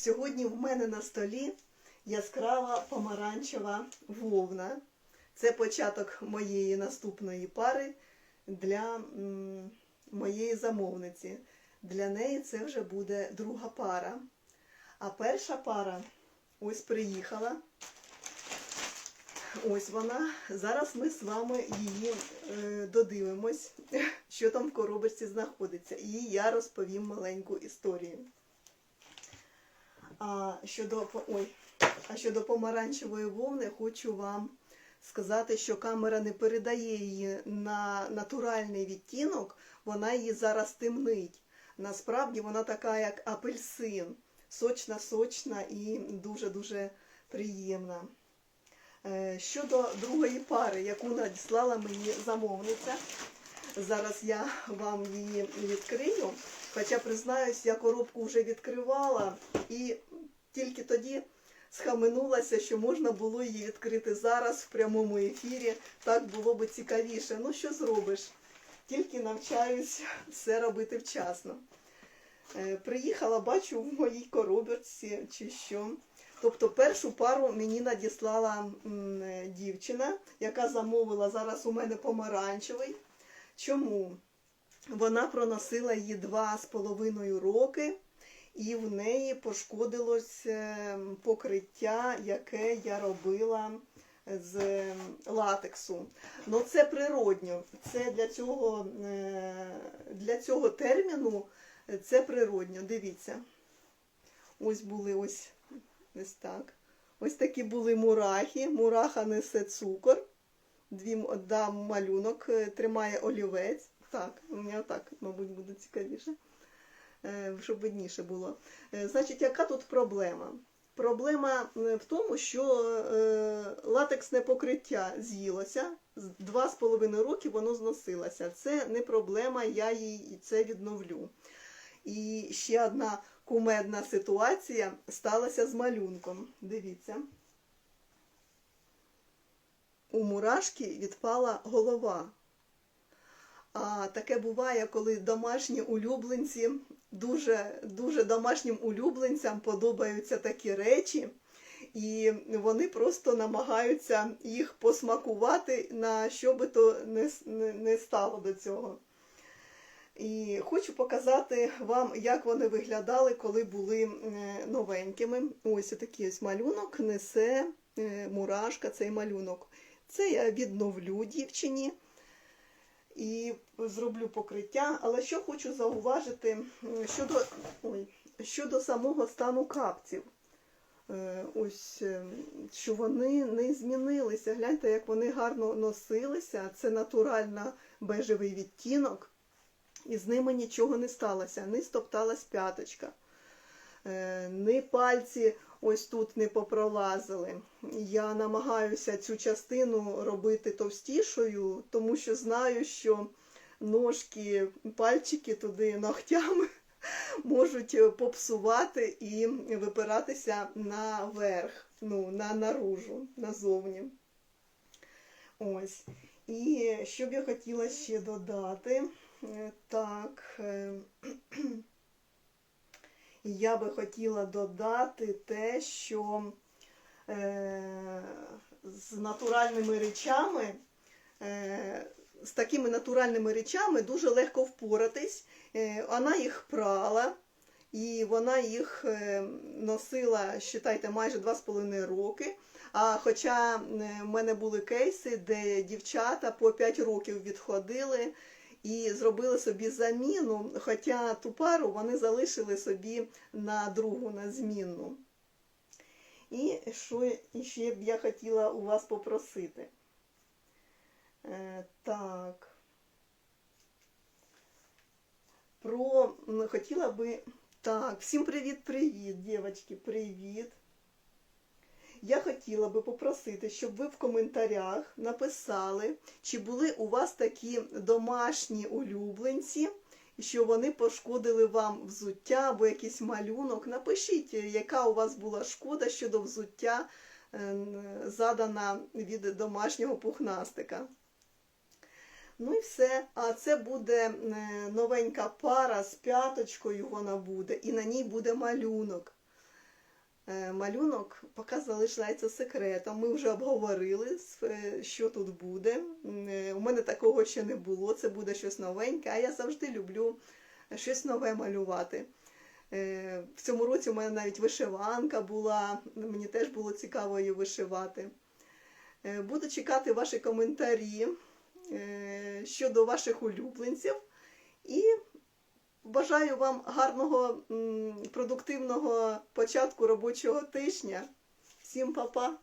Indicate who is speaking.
Speaker 1: Сьогодні в мене на столі яскрава помаранчева вовна. Це початок моєї наступної пари для моєї замовниці. Для неї це вже буде друга пара. А перша пара ось приїхала. Ось вона. Зараз ми з вами її е, додивимось, що там в коробочці знаходиться. І я розповім маленьку історію. А щодо, ой, а щодо помаранчевої вовни, хочу вам сказати, що камера не передає її на натуральний відтінок, вона її зараз темнить. Насправді вона така, як апельсин, сочна, сочна і дуже-дуже приємна. Е, Щодо другої пари, яку надіслала мені замовниця, зараз я вам її відкрию. Хоча, признаюсь, я коробку вже відкривала і тільки тоді схаменулася, що можна було її відкрити зараз в прямому ефірі. Так було би цікавіше. Ну, що зробиш? Тільки навчаюсь все робити вчасно. Е, Приїхала, бачу, в моїй коробці чи що. Тобто першу пару мені надіслала е, дівчина, яка замовила зараз у мене помаранчевий. Чому? Вона проносила її два з половиною роки, і в неї пошкодилось покриття, яке я робила з латексу. Ну це природньо. Це для цього, е, для цього терміну е, це природньо. Дивіться. Ось були ось, ось так. Ось такі були мурахи. Мураха несе цукор. Дві м- да, малюнок е, тримає олівець. Так, у мене так, мабуть, буде цікавіше, е, щоб видніше було. Е, Значить, яка тут проблема? Проблема в тому, що латексне покриття з'їлося, два з половиною роки воно зносилося. Це не проблема, я їй це відновлю. І ще одна кумедна ситуація сталася з малюнком. Дивіться. У мурашки відпала голова. А таке буває, коли домашні улюбленці, дуже, дуже домашнім улюбленцям подобаються такі речі, і вони просто намагаються їх посмакувати, на що би то не, не, стало до цього. І хочу показати вам, як вони виглядали, коли були е, новенькими. Ось такий ось малюнок несе е, мурашка, цей малюнок. Це я відновлю дівчині і зроблю покриття. Але що хочу зауважити щодо, ой, щодо самого стану капців. Е, Ось, е, що вони не змінилися. Гляньте, як вони гарно носилися. Це натурально бежевий відтінок, і з ними нічого не сталося. Не стопталась п'яточка, е, ні пальці ось тут не попролазили. Я намагаюся цю частину робити товстішою, тому що знаю, що ножки, пальчики туди ногтями можуть попсувати і випиратися наверх, ну, на наружу, назовні. Ось. І що б я хотіла ще додати? Е, Так, е, я би хотіла додати те, що е, з натуральними речами, е, з такими натуральними речами дуже легко впоратись. Е, Вона їх прала, і вона їх е, носила, вважайте, майже 2,5 роки. А хоча е, в мене були кейси, де дівчата по 5 років відходили і зробили собі заміну, хоча ту пару вони залишили собі на другу, на змінну. І що ще б я хотіла у вас попросити? Е, так. Про хотіла би. Так, всім привіт-привіт, дівчатки, привіт. Я хотіла би попросити, щоб ви в коментарях написали, чи були у вас такі домашні улюбленці, що вони пошкодили вам взуття або якийсь малюнок. Напишіть, яка у вас була шкода щодо взуття, е, задана від домашнього пухнастика. Ну і все. А це буде е, новенька пара з п'яточкою вона буде, і на ній буде малюнок. Е, малюнок поки залишається секретом. Ми вже обговорили, е, що тут буде. Е, У мене такого ще не було, це буде щось новеньке, а я завжди люблю щось нове малювати. В цьому році у мене навіть вишиванка була, мені теж було цікаво її вишивати. Буду чекати ваші коментарі щодо ваших улюбленців. І бажаю вам гарного, продуктивного початку робочого тижня. Всім па-па!